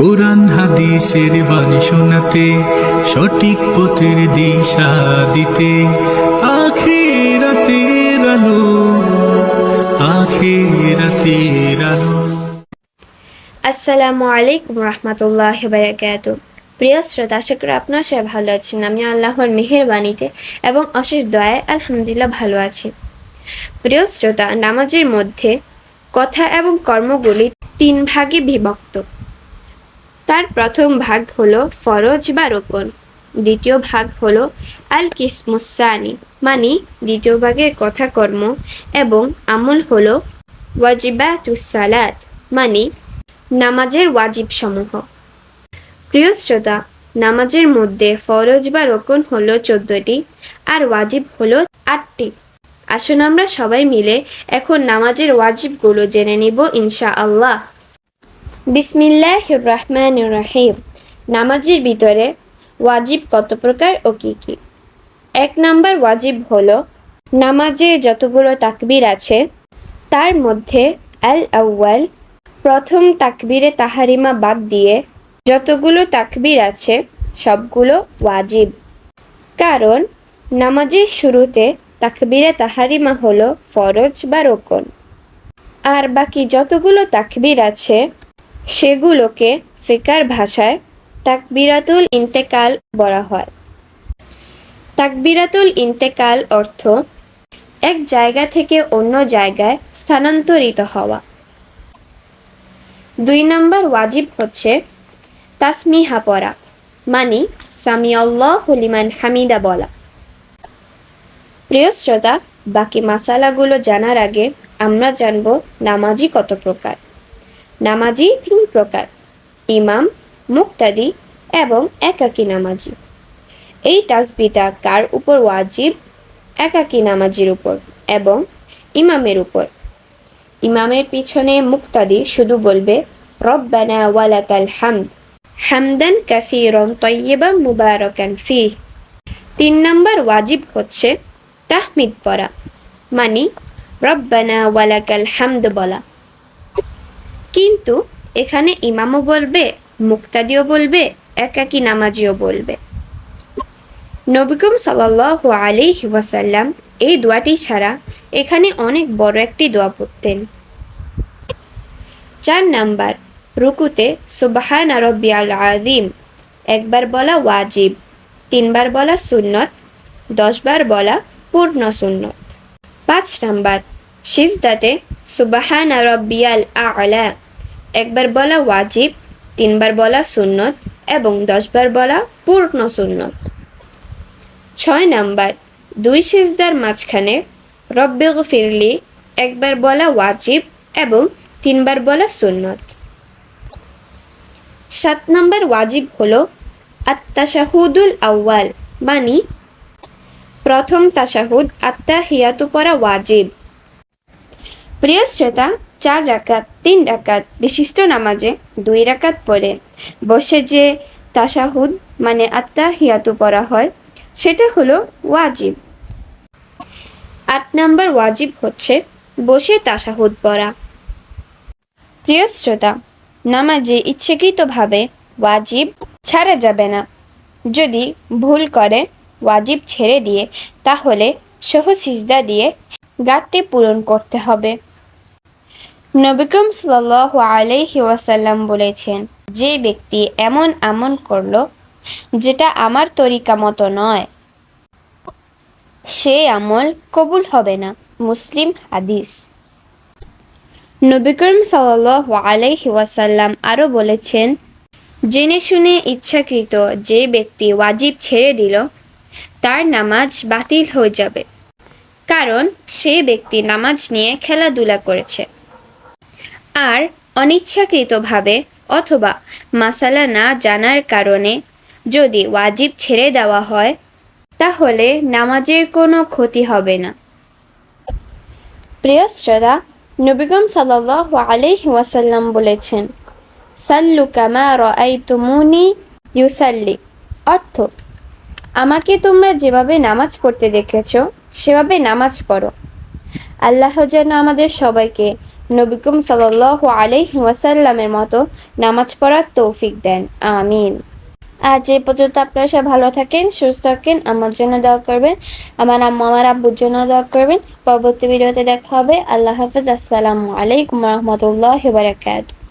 কোরআন হাদিসের বাণী শোনাতে, সঠিক পথের দিশা দিতে, আখিরাতের আলো আখিরাতের আলো। আসসালামু আলাইকুম বারাকাত। প্রিয় শ্রোতা আপনার সবাই ভালো আছেন। আমি আল্লাহর মেহেরবানিতে এবং অশেষ দয়ায় আলহামদুলিল্লাহ ভালো আছি। প্রিয় শ্রোতা, নামাজের মধ্যে কথা এবং কর্মগুলি তিন ভাগে বিভক্ত। তার প্রথম ভাগ হলো ফরজ বা রোকন দ্বিতীয় ভাগ হলো আল কিসমুসানি মানে দ্বিতীয় ভাগের কথা কর্ম এবং আমল হলো ওয়াজিবাতুসালাত মানে নামাজের ওয়াজিব সমূহ প্রিয় শ্রোতা, নামাজের মধ্যে ফরজ বা রোকন হলো চোদ্দটি আর ওয়াজিব হলো আটটি। আসুন আমরা সবাই মিলে এখন নামাজের ওয়াজিবগুলো জেনে নিব ইনশা আল্লাহ বিসমিল্লাহ রহমান রাহিম নামাজের ভিতরে ওয়াজিব কত প্রকার ও কি কি? এক নাম্বার ওয়াজিব হলো, নামাজে যতগুলো তাকবির আছে, তার মধ্যে আল আউয়াল, প্রথম তাকবিরে তাহারিমা বাদ দিয়ে যতগুলো তাকবির আছে, সবগুলো ওয়াজিব। কারণ, নামাজের শুরুতে তাকবিরে তাহারিমা হলো ফরজ বা রোকন। আর বাকি যতগুলো তাকবির আছে সেগুলোকে ফিকার ভাষায় তাকবিরাতুল ইন্তেকাল বলা হয়। তাকবিরাতুল ইন্তেকাল অর্থ এক জায়গা থেকে অন্য জায়গায় স্থানান্তরিত হওয়া। দুই নম্বর ওয়াজিব হচ্ছে তাসমিহা পড়া, মানি সামি আল্লাহ হলিমান হামিদা বলা। প্রিয় শ্রোতা, বাকি মাসালাগুলো জানার আগে আমরা জানব নামাজি কত প্রকার। নামাজি তিন প্রকার, ইমাম, মুক্তাদি এবং একাকী নামাজি। এই তাসবিটা কার উপর ওয়াজিব? একাকী নামাজির উপর এবং ইমামের উপর। ইমামের পিছনে মুক্তাদি শুধু বলবে, রব্বানা ওয়ালাকাল হামদ। হামদান কাফিরন তৈয়বা মুবারকান ফি তিন নম্বর ওয়াজিব হচ্ছে তাহমিদ পড়া, মানি রব্বানা ওয়ালাকাল হামদ বলা। কিন্তু এখানে ইমামও বলবে, মুক্তাদিও বলবে, একাকী নামাজিও বলবে। নবিকম সাল্লাহ আলাইহি ওয়াসাল্লাম এই দোয়াটি ছাড়া এখানে অনেক বড় একটি দোয়া পড়তেন। চার নাম্বার, রুকুতে সুবাহান রব্বিয়াল আদিম একবার বলা ওয়াজিব, তিনবার বলা সুন্নত, দশবার বলা পূর্ণ সুন্নত। পাঁচ নাম্বার, সিজদাতে সুবাহান রব্বিয়াল আলা একবার বলা ওয়াজিব, তিনবার বলা সুন্নত এবং দশবার বলা পূর্ণ সুন্নত। ছয় নাম্বার, দুই সিজদার মাঝখানে রব্বে ফিরলি একবার বলা ওয়াজিব এবং তিনবার বলা সুন্নত। সাত নম্বর ওয়াজিব হলো আত্মাশাহুদুল আউয়াল, মানি প্রথম তাশাহুদ আত্মা হিয়াতু পরা ওয়াজিব। প্রিয় শ্রোতা, চার রাকাত, তিন রাকাত বিশিষ্ট নামাজে দুই রাকাত পরে বসে যে তাশাহুদ মানে আত্মা হিয়াতু পড়া হয়, সেটা হলো ওয়াজিব। আট নম্বর ওয়াজিব হচ্ছে বসে তাশাহুদ পড়া। প্রিয় শ্রোতা, নামাজে ইচ্ছাকৃতভাবে ওয়াজিব ছাড়া যাবে না। যদি ভুল করে ওয়াজিব ছেড়ে দিয়ে, তাহলে সহ সিজদা দিয়ে গাঁটটি পূরণ করতে হবে। নবিকম সাল আলাইহি ওয়াসাল্লাম বলেছেন, যে ব্যক্তি এমন আমল করল, যেটা আমার তরিকা মতো নয়, সে আমল কবুল হবে না। মুসলিম হাদিস। নবী করিম সাল আলাইহি ওয়াসাল্লাম আরও বলেছেন, জেনে শুনে ইচ্ছাকৃত যে ব্যক্তি ওয়াজিব ছেড়ে দিল, তার নামাজ বাতিল হয়ে যাবে। কারণ সে ব্যক্তি নামাজ নিয়ে খেলাধুলা করেছে। আর অনিচ্ছাকৃতভাবে অথবা মাসালা না জানার কারণে যদি ওয়াজিব ছেড়ে দেওয়া হয়, তাহলে নামাজের কোনো ক্ষতি হবে না। প্রিয় শ্রোতা নবিগম সাল্লাহ আলাইহি ওয়াসাল্লাম বলেছেন, সাল্লু কামা রাআইতুমুনি ইউসাল্লি। অর্থ, আমাকে তোমরা যেভাবে নামাজ পড়তে দেখেছ সেভাবে নামাজ পড়ো। আল্লাহ যেন আমাদের সবাইকে নবিকুম সাল্লাহ আলাইহি ওয়াসাল্লামের মতো নামাজ পড়ার তৌফিক দেন। আমিন। আজ এই পর্যন্ত আপনারা সবাই ভালো থাকেন, সুস্থ থাকেন, আমার জন্য দোয়া করবেন, আমার আম্মু, আমার আব্বুর জন্য দোয়া করবেন। পরবর্তী ভিডিওতে দেখা হবে। আল্লাহ হাফিজ। আসসালামু আলাইকুম রহমতুল্লাহ বারাকাতুহু।